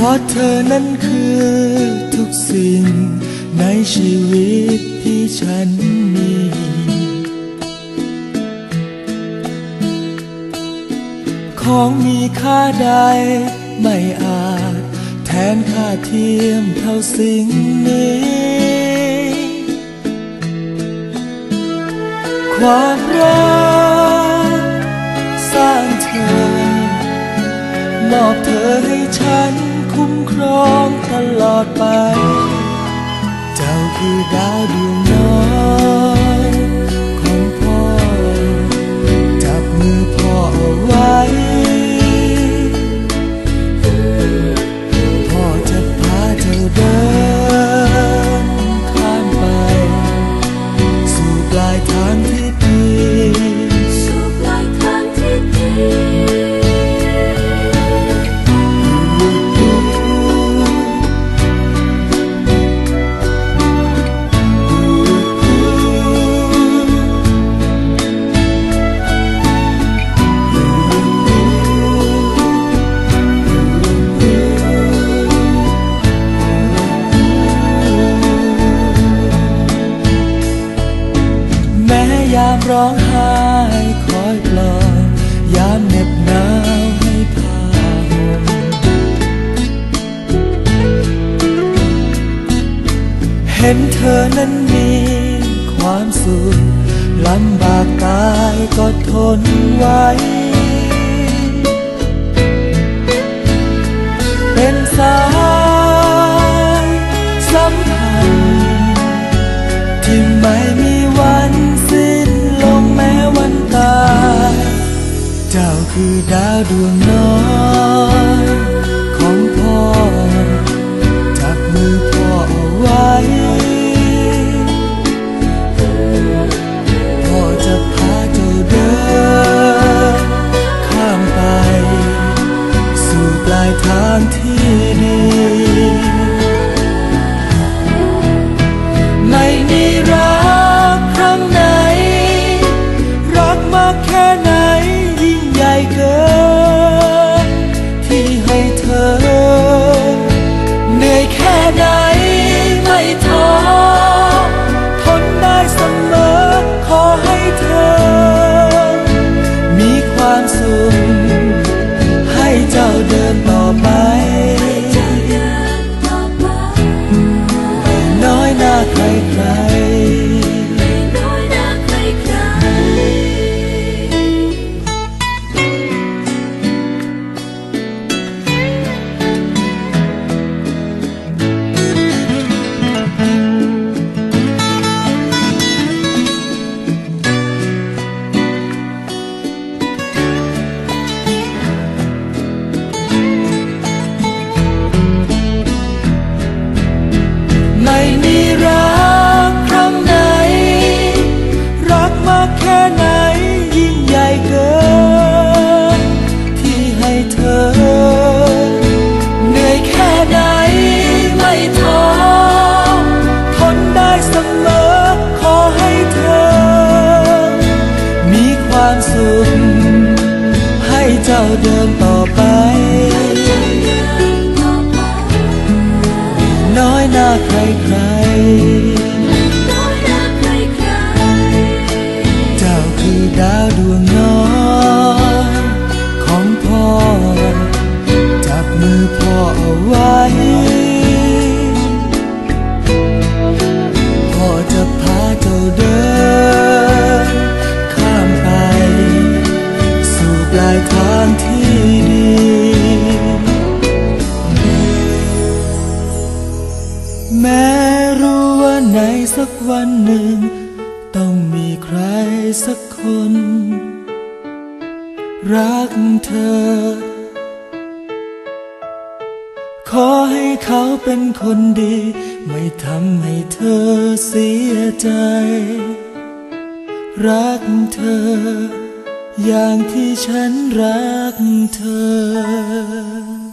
ราะเธอนั้นคือทุกสิ่งในชีวิตที่ฉันมี ของมีค่าใดไม่อาจแทนค่าเทียมเท่าสิ่งนี้ ความรักสร้างเธอ มอบเธอให้ฉัน คุ้มครองตลอดไป เจ้าคือดาวดวงน้อย ยามร้องไห้คอยปลอบยามเหน็บหนาวให้พาห่มเห็นเธอนั้นมีความสุขลำบากกายก็ทนไว้ ทางที่ดี เราเดินต่อไปอยหน้าใครใครไม่น้อยหน้าใครใครเจ้าคือดาวดวง แม้รู้ว่าในสักวันหนึ่ง ต้องมีใครสักคน รักเธอ ขอให้เขาเป็นคนดี ไม่ทำให้เธอเสียใจ รักเธอ อย่างที่ฉันรักเธอ